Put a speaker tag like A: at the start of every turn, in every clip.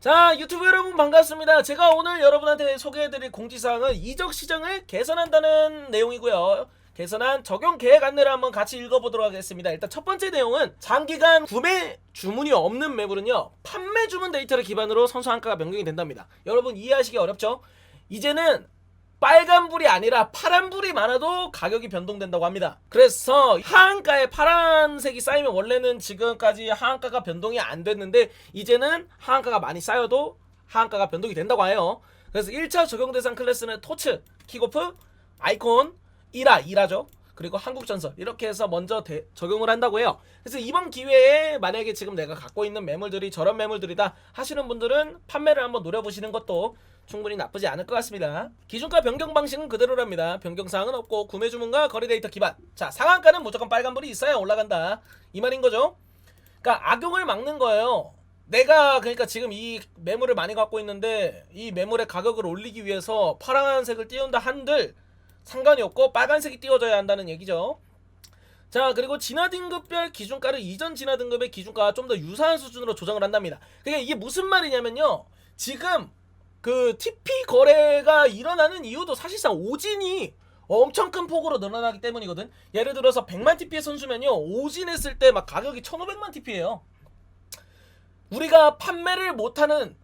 A: 자 유튜브 여러분 반갑습니다. 제가 오늘 여러분한테 소개해드릴 공지사항은 이적 시장을 개선한다는 내용이고요. 개선한 적용 계획 안내를 한번 같이 읽어보도록 하겠습니다. 일단 첫 번째 내용은 장기간 구매 주문이 없는 매물은요 판매 주문 데이터를 기반으로 선수 한가가 변경이 된답니다. 여러분 이해하시기 어렵죠? 이제는 빨간불이 아니라 파란불이 많아도 가격이 변동된다고 합니다. 그래서 하한가에 파란색이 쌓이면 원래는 지금까지 하한가가 변동이 안 됐는데 이제는 하한가가 많이 쌓여도 하한가가 변동이 된다고 해요. 그래서 1차 적용 대상 클래스는 토츠, 킥오프, 아이콘, 이라, 이라죠. 그리고 한국전설 이렇게 해서 먼저 대- 적용을 한다고 해요. 그래서 이번 기회에 만약에 지금 내가 갖고 있는 매물들이 저런 매물들이다 하시는 분들은 판매를 한번 노려보시는 것도 충분히 나쁘지 않을 것 같습니다. 기준가 변경 방식은 그대로랍니다. 변경 사항은 없고 구매 주문과 거래 데이터 기반. 자 상한가는 무조건 빨간불이 있어야 올라간다. 이 말인 거죠. 그러니까 악용을 막는 거예요. 내가 그러니까 지금 이 매물을 많이 갖고 있는데 이 매물의 가격을 올리기 위해서 파란색을 띄운다 한들 상관이 없고 빨간색이 띄워져야 한다는 얘기죠. 자 그리고 진화 등급별 기준가를 이전 진화 등급의 기준가와 좀 더 유사한 수준으로 조정을 한답니다. 그러니까 이게 무슨 말이냐면요. 지금 그 TP 거래가 일어나는 이유도 사실상 오진이 엄청 큰 폭으로 늘어나기 때문이거든. 예를 들어서 100만 TP의 선수면요. 오진 했을 때 막 가격이 1500만 TP예요. 우리가 판매를 못하는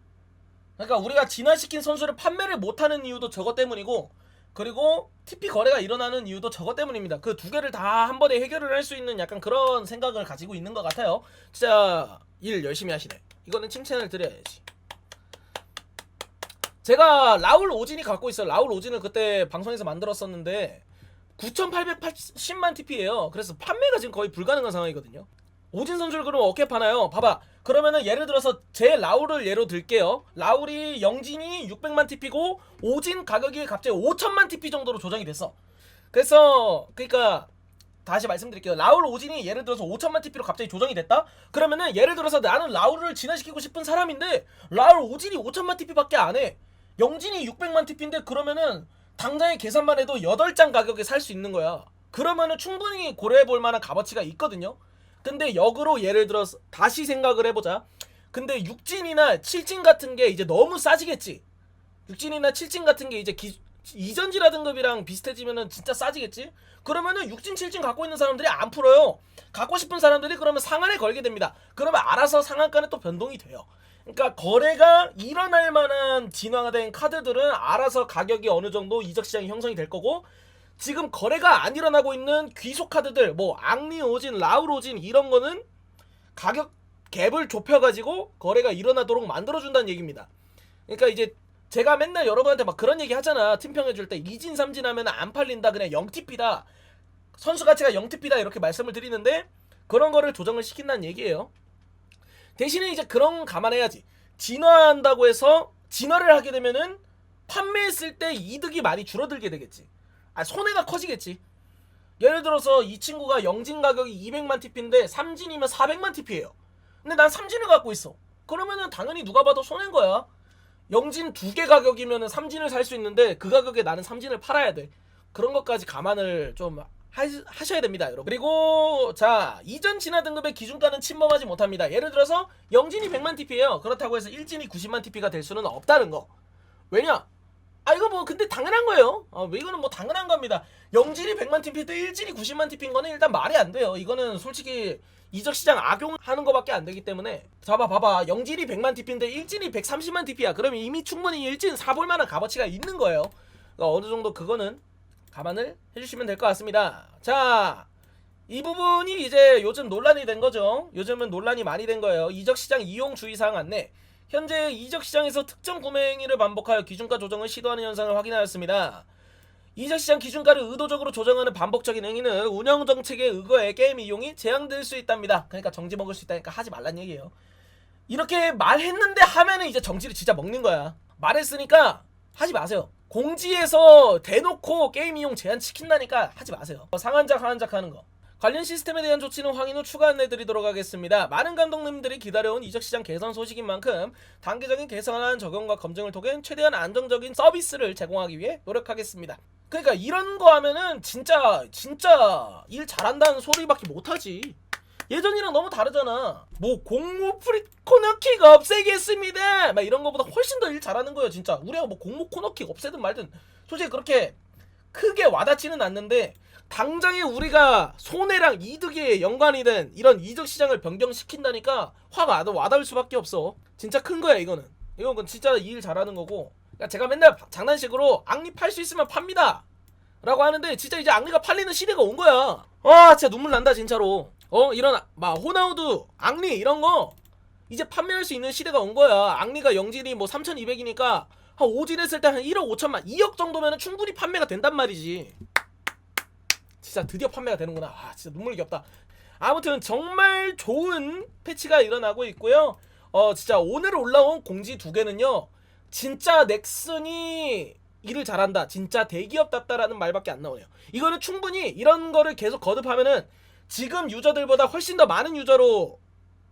A: 그러니까 우리가 진화시킨 선수를 판매를 못하는 이유도 저것 때문이고 그리고 TP 거래가 일어나는 이유도 저것 때문입니다. 그 두 개를 다 한 번에 해결을 할 수 있는 약간 그런 생각을 가지고 있는 것 같아요. 진짜 일 열심히 하시네. 이거는 칭찬을 드려야지. 제가 라울 오진이 갖고 있어요. 라울 오진을 그때 방송에서 만들었었는데 9,880만 TP예요. 그래서 판매가 지금 거의 불가능한 상황이거든요. 오진 선수를 그럼 어떻게 파나요? 봐봐. 그러면은 예를 들어서 제 라울을 예로 들게요. 라울이 영진이 600만 TP고 오진 가격이 갑자기 5천만 TP 정도로 조정이 됐어. 그래서 그러니까 다시 말씀드릴게요. 라울 오진이 예를 들어서 5천만 TP로 갑자기 조정이 됐다? 그러면은 예를 들어서 나는 라울을 진화시키고 싶은 사람인데 라울 오진이 5천만 TP밖에 안 해. 영진이 600만 TP인데 그러면은 당장의 계산만 해도 8장 가격에 살 수 있는 거야. 그러면은 충분히 고려해 볼 만한 값어치가 있거든요. 근데 역으로 예를 들어서 다시 생각을 해보자. 근데 6진이나 7진 같은 게 이제 너무 싸지겠지. 6진이나 7진 같은 게 이제 기, 이전지라 등급이랑 비슷해지면은 진짜 싸지겠지? 그러면은 6진, 7진 갖고 있는 사람들이 안 풀어요. 갖고 싶은 사람들이 그러면 상한에 걸게 됩니다. 그러면 알아서 상한가는 또 변동이 돼요. 그러니까 거래가 일어날 만한 진화된 카드들은 알아서 가격이 어느 정도 이적 시장이 형성이 될 거고 지금 거래가 안 일어나고 있는 귀속 카드들 뭐 앙리 오진, 라울 오진 이런 거는 가격 갭을 좁혀가지고 거래가 일어나도록 만들어준다는 얘기입니다. 그러니까 이제 제가 맨날 여러분한테 막 그런 얘기 하잖아. 팀평해줄 때 2진, 3진 하면 안 팔린다. 그냥 0TP다. 선수 가치가 0TP다. 이렇게 말씀을 드리는데 그런 거를 조정을 시킨다는 얘기예요. 대신에 이제 그런 감안해야지. 진화한다고 해서 진화를 하게 되면은 판매했을 때 이득이 많이 줄어들게 되겠지. 아 손해가 커지겠지. 예를 들어서 이 친구가 영진 가격이 200만 TP인데 3진이면 400만 TP예요. 근데 난 3진을 갖고 있어. 그러면은 당연히 누가 봐도 손해인 거야. 영진 두 개 가격이면은 3진을 살 수 있는데 그 가격에 나는 3진을 팔아야 돼. 그런 것까지 감안을 좀 하, 하셔야 됩니다, 여러분. 그리고 자 이전 진화 등급의 기준가는 침범하지 못합니다. 예를 들어서 영진이 100만 TP예요. 그렇다고 해서 1진이 90만 TP가 될 수는 없다는 거. 왜냐? 아 이거 뭐 근데 당연한 거예요. 어, 이거는 뭐 당연한 겁니다. 영진이 100만 TP 때 1진이 90만 TP인 거는 일단 말이 안 돼요. 이거는 솔직히 이적 시장 악용하는 거밖에 안 되기 때문에 봐봐 봐봐 영진이 100만 TP인데 1진이 130만 TP야. 그러면 이미 충분히 1진 사볼 만한 값어치가 있는 거예요. 그러니까 어느 정도 그거는 감안을 해주시면 될 것 같습니다. 자. 이 부분이 이제 요즘 논란이 된 거죠. 요즘은 논란이 많이 된 거예요. 이적 시장 이용 주의사항 안내. 현재 이적 시장에서 특정 구매 행위를 반복하여 기준가 조정을 시도하는 현상을 확인하였습니다. 이적 시장 기준가를 의도적으로 조정하는 반복적인 행위는 운영 정책에 의거해 게임 이용이 제한될 수 있답니다. 그러니까 정지 먹을 수 있다니까 하지 말란 얘기예요. 이렇게 말했는데 하면은 이제 정지를 진짜 먹는 거야. 말했으니까 하지 마세요. 공지에서 대놓고 게임 이용 제한 시킨다니까 하지 마세요. 상한작 하한작 하는 거. 관련 시스템에 대한 조치는 후 추가 안내 드리도록 하겠습니다. 많은 감독님들이 기다려온 이적 시장 개선 소식인 만큼 단계적인 개선안 적용과 검증을 통해 최대한 안정적인 서비스를 제공하기 위해 노력하겠습니다. 그러니까 이런 거 하면은 진짜 진짜 일 잘한다는 소리밖에 못하지. 예전이랑 너무 다르잖아. 뭐 공모 프리 코너킥 없애겠습니다. 막 이런 거보다 훨씬 더 일 잘하는 거예요, 진짜. 우리가 뭐 공모 코너킥 없애든 말든 솔직히 그렇게 크게 와닿지는 않는데 당장에 우리가 손해랑 이득에 연관이 된 이런 이적 시장을 변경시킨다니까 화가 와닿- 와닿을 수밖에 없어. 진짜 큰 거야 이거는. 이건 진짜 일 잘하는 거고. 그러니까 제가 맨날 장난식으로 악리 팔 수 있으면 팝니다. 라고 하는데 진짜 이제 악리가 팔리는 시대가 온 거야. 아 진짜 눈물 난다 진짜로. 어 이런 막 호나우두, 악리 이런 거 이제 판매할 수 있는 시대가 온 거야. 악리가 영질이 뭐 3,200이니까 한 오진 했을 때 한 1억 5천만, 2억 정도면 충분히 판매가 된단 말이지. 진짜 드디어 판매가 되는구나. 아 진짜 눈물이 겹다. 아무튼 정말 좋은 패치가 일어나고 있고요. 어 진짜 오늘 올라온 공지 두 개는요. 진짜 넥슨이 일을 잘한다. 진짜 대기업답다라는 말밖에 안 나오네요. 이거는 충분히 이런 거를 계속 거듭하면은 지금 유저들보다 훨씬 더 많은 유저로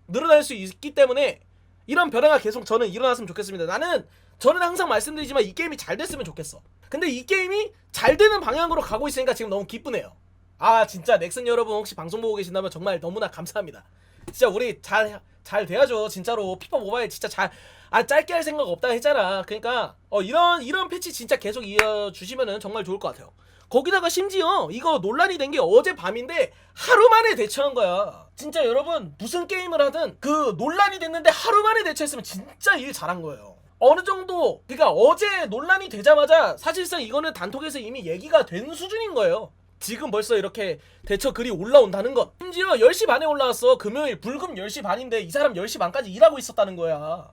A: 늘어날 수 있기 때문에 이런 변화가 계속 저는 일어났으면 좋겠습니다. 나는 저는 항상 말씀드리지만 이 게임이 잘 됐으면 좋겠어. 근데 이 게임이 잘 되는 방향으로 가고 있으니까 지금 너무 기쁘네요. 아 진짜 넥슨 여러분 혹시 방송 보고 계신다면 정말 너무나 감사합니다. 진짜 우리 잘 잘 돼야죠 진짜로 피파 모바일 진짜 잘 아 짧게 할 생각 없다 했잖아. 그러니까 어 이런 이런 패치 진짜 계속 이어 주시면은 정말 좋을 것 같아요. 거기다가 심지어 이거 논란이 된 게 어제 밤인데 하루 만에 대처한 거야. 진짜 여러분 무슨 게임을 하든 그 논란이 됐는데 하루 만에 대처했으면 진짜 일 잘한 거예요. 어느 정도 그러니까 어제 논란이 되자마자 사실상 이거는 단톡에서 이미 얘기가 된 수준인 거예요. 지금 벌써 이렇게 대처 글이 올라온다는 것. 심지어 10시 반에 올라왔어. 금요일 불금 10시 반인데 이 사람 10시 반까지 일하고 있었다는 거야.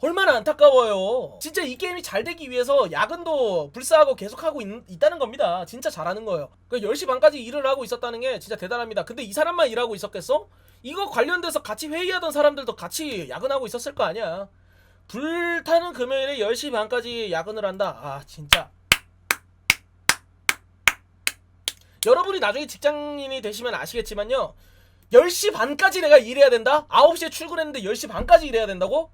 A: 얼마나 안타까워요. 진짜 이 게임이 잘 되기 위해서 야근도 불사하고 계속하고 있, 다는 겁니다. 진짜 잘하는 거예요. 그 10시 반까지 일을 하고 있었다는 게 진짜 대단합니다. 근데 이 사람만 일하고 있었겠어? 이거 관련돼서 같이 회의하던 사람들도 같이 야근하고 있었을 거 아니야. 불타는 금요일에 10시 반까지 야근을 한다. 아, 진짜. 여러분이 나중에 직장인이 되시면 아시겠지만요. 10시 반까지 내가 일해야 된다? 9시에 출근했는데 10시 반까지 일해야 된다고?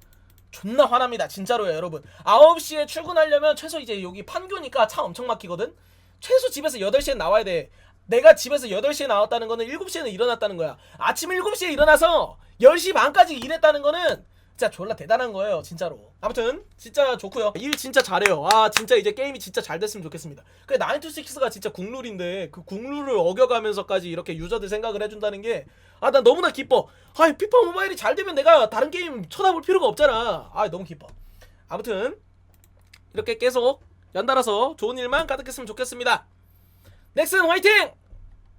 A: 존나 화납니다. 진짜로요, 여러분. 9시에 출근하려면 최소 이제 여기 판교니까 차 엄청 막히거든? 최소 집에서 8시에 나와야 돼. 내가 집에서 8시에 나왔다는 거는 7시에는 일어났다는 거야. 아침 7시에 일어나서 10시 반까지 일했다는 거는 진짜 졸라 대단한 거예요, 진짜로. 아무튼 진짜 좋고요. 일 진짜 잘해요. 아, 진짜 이제 게임이 진짜 잘 됐으면 좋겠습니다. 그 나인투식스가 진짜 국룰인데 그 국룰을 어겨가면서까지 이렇게 유저들 생각을 해준다는 게 아, 난 너무나 기뻐. 아, 피파 모바일이 잘 되면 내가 다른 게임 쳐다볼 필요가 없잖아. 아, 너무 기뻐. 아무튼 이렇게 계속 연달아서 좋은 일만 가득했으면 좋겠습니다. 넥슨 화이팅!